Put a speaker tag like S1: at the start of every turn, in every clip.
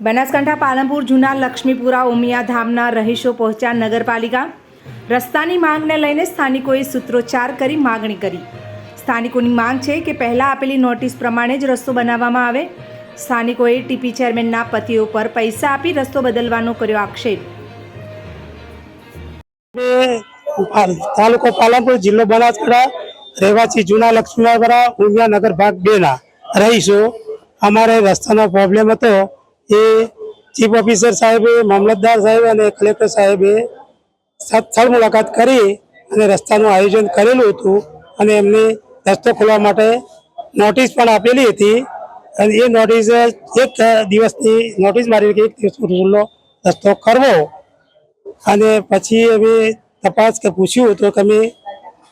S1: બનાસકાંઠા, પાલનપુર, જૂના લક્ષ્મીપુરા, ઉમિયા ધામના રહીશો પહોંચ્યા નગરપાલિકા. રસ્તાની માંગને લઈને સ્થાનિકોએ સૂત્રોચ્ચાર કરી માગણી કરી. સ્થાનિકોની માંગ છે કે પહેલાં આપેલી નોટિસ પ્રમાણે જ રસ્તો બનાવવામાં આવે. સ્થાનિકોએ ટીપી ચેરમેનના પતિઓ પર પૈસા આપી રસ્તો બદલવાનો કર્યો આક્ષેપ.
S2: તાલુકો પાલનપુર, જિલ્લો બનાસકાંઠા, રહેવાસી જૂના લક્ષ્મીનગરા, ઉમિયા નગર ભાગ બે ના રહીશું. અમારે રસ્તાનો પ્રોબ્લેમ હતો. એ ચીફ ઓફિસર સાહેબે, મામલતદાર સાહેબ અને કલેક્ટર સાહેબે સ્થળ મુલાકાત કરી અને રસ્તાનું આયોજન કરેલું હતું અને એમને રસ્તો ખોલવા માટે નોટિસ પણ આપેલી હતી. અને એ નોટિસ એક દિવસની નોટિસ મારી કે એક દિવસ ખુલ્લો રસ્તો કરવો. અને પછી અમે તપાસ કે પૂછ્યું તો કે અમે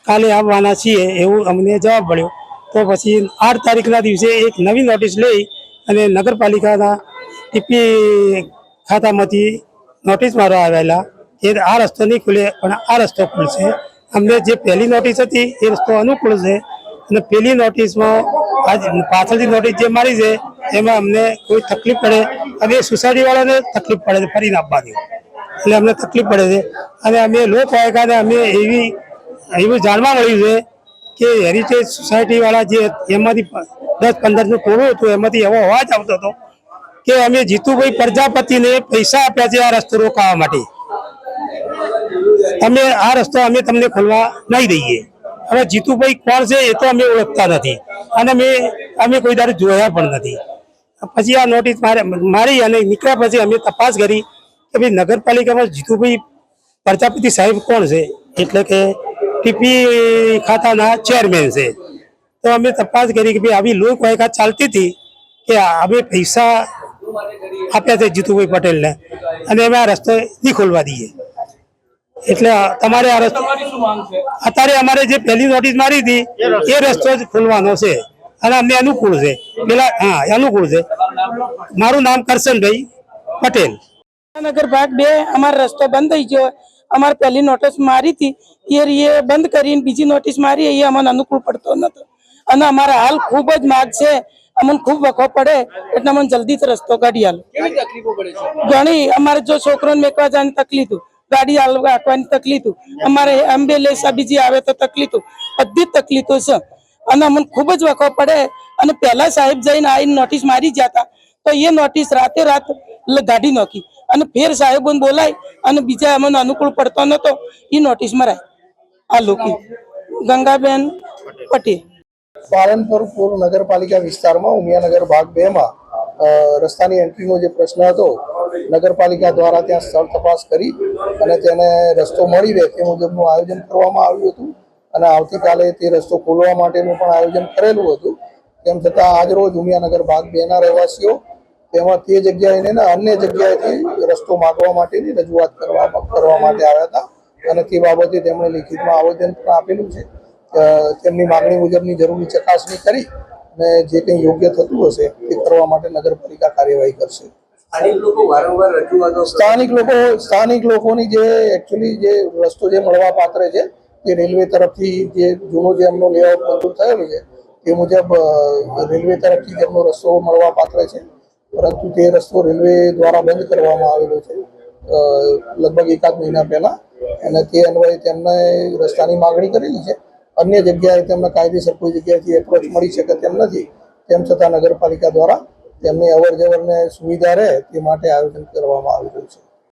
S2: કાલે આવવાના છીએ એવું અમને જવાબ મળ્યો. તો પછી આઠ તારીખના દિવસે એક નવી નોટિસ લઈ અને નગરપાલિકાના ટીપી ખાતામાંથી નોટિસ મારવા આવેલા. કે આ રસ્તો નહીં ખુલે, પણ આ રસ્તો ખુલશે અમને જે પહેલી નોટિસ હતી, એ રસ્તો અનુકૂળ છે. અને પહેલી નોટિસમાં આજ પાછળથી નોટિસ જે મારી છે, એમાં અમને કોઈ તકલીફ પડે. અને એ સોસાયટીવાળાને તકલીફ પડે છે, ફરીને આપવાની એટલે અમને તકલીફ પડે છે. અને અમે લોકવાયકાને અમે એવી, એવું જાણવા મળ્યું છે કે હેરિટેજ સોસાયટીવાળા જે એમાંથી દસ પંદરનું ટોળું હતું, એમાંથી એવો અવાજ આવતો હતો કે અમે જીતુભાઈ પ્રજાપતિને પૈસા આપ્યા છે આ રસ્તો રોકાવા માટે. અમે આ રસ્તો અમે તમને ખોલવા નહીં દઈએ. હવે જીતુભાઈ કોણ છે એ તો અમે ઓળખતા નથી. અને અમે અમે કોઈ દાડે જોયા પણ નથી. પછી આ નોટિસ મારે, મારી અને નીકળ્યા પછી અમે તપાસ કરી કે ભાઈ નગરપાલિકામાં જીતુભાઈ પ્રજાપતિ સાહેબ કોણ છે? એટલે કે ટીપી ખાતાના ચેરમેન છે. તો અમે તપાસ કરી કે ભાઈ આવી લોક વાયકા ચાલતી હતી કે અમે પૈસા આપ્યા છે જીતુભાઈ પટેલને. અને અમે આ રસ્તો નહીં ખોલવા દઈએ. એટલે તમારે આ રસ્તો અત્યારે અમારે જે પહેલી નોટિસ મારી હતી એ રસ્તો. જ ખોલવાનો છે. અને અમને અનુકૂળ છે. પેલા હા અનુકૂળ છે. મારું નામ કરશનભાઈ પટેલ.
S3: નગર ભાગ બે અમારો રસ્તો બંધ થઈ ગયો. અમારે પહેલી નોટિસ મારી હતી. એ રીએ બંધ કરીને બીજી નોટિસ મારી એ અમને અનુકૂળ પડતો નતો અને અમારા હાલ ખૂબ જ માગ છે. અમને ખૂબ વખો પડે એટલે અમને જલ્દી જ રસ્તો કાઢી હાલ ઘણી અમારે જો છોકરોને મેકવા જવાની તકલીફ ગાડી હાલ તકલીફ અમારે એમ્બ્યુલન્સ બીજી આવે તો તકલીફ બધી તકલીફો છે. અને અમને ખૂબ જ વખો પડે. અને પહેલા સાહેબ જઈને આવીને નોટિસ મારી ગયા હતા તો એ નોટિસ રાતે રાત ગાડી નાખી. અને ફેર સાહેબોને બોલાય અને બીજા અમને અનુકૂળ પડતો નતો એ નોટિસ મરાય આ લોકો. ગંગાબેન પટેલ.
S4: પાલનપુર પૂર્વ નગરપાલિકા વિસ્તારમાં, ઉમિયાનગર ભાગ બે માં રસ્તાની એન્ટ્રીનો જે પ્રશ્ન હતો, નગરપાલિકા દ્વારા ત્યાં સ્થળ તપાસ કરી અને તેને રસ્તો મળી રહે તે મુજબનું આયોજન કરવામાં આવ્યું હતું અને આવતીકાલે તે રસ્તો ખોલવા માટેનું પણ આયોજન કરેલું હતું. તેમ છતાં આજરોજ ઉમિયાનગર ભાગ બે ના રહેવાસીઓ તેમાં તે જગ્યાએ ને અન્ય જગ્યાએથી રસ્તો માગવા માટેની રજૂઆત કરવા કરવા માટે આવ્યા હતા અને તે બાબતે તેમણે લિખિતમાં આવેદન પણ આપેલું છે. તેમની માંગણી મુજબની જરૂરી ચકાસણી કરી અને જે કંઈ યોગ્ય થતું હશે તે કરવા માટે નગરપાલિકા કાર્યવાહી કરશે.
S5: સ્થાનિક લોકો.
S4: સ્થાનિક લોકોની જે એકચ્યુઅલી જે રસ્તો જે મળવા પાત્ર છે તે રેલવે તરફથી જે જૂનો જે એમનો લેઆઉટ મંજૂર થયેલું છે તે મુજબ રેલવે તરફથી તેમનો રસ્તો મળવા પાત્ર છે. પરંતુ તે રસ્તો રેલવે દ્વારા બંધ કરવામાં આવેલો છે લગભગ એકાદ મહિના પહેલા. અને તે અન્વયે તેમને રસ્તાની માગણી કરેલી છે. અન્ય જગ્યાએ તેમને કાયદેસર કોઈ જગ્યાએથી એપ્રોચ મળી શકે તેમ નથી. તેમ છતાં નગરપાલિકા દ્વારા તેમની અવર જવરને સુવિધા રહે તે માટે આયોજન કરવામાં આવેલું છે.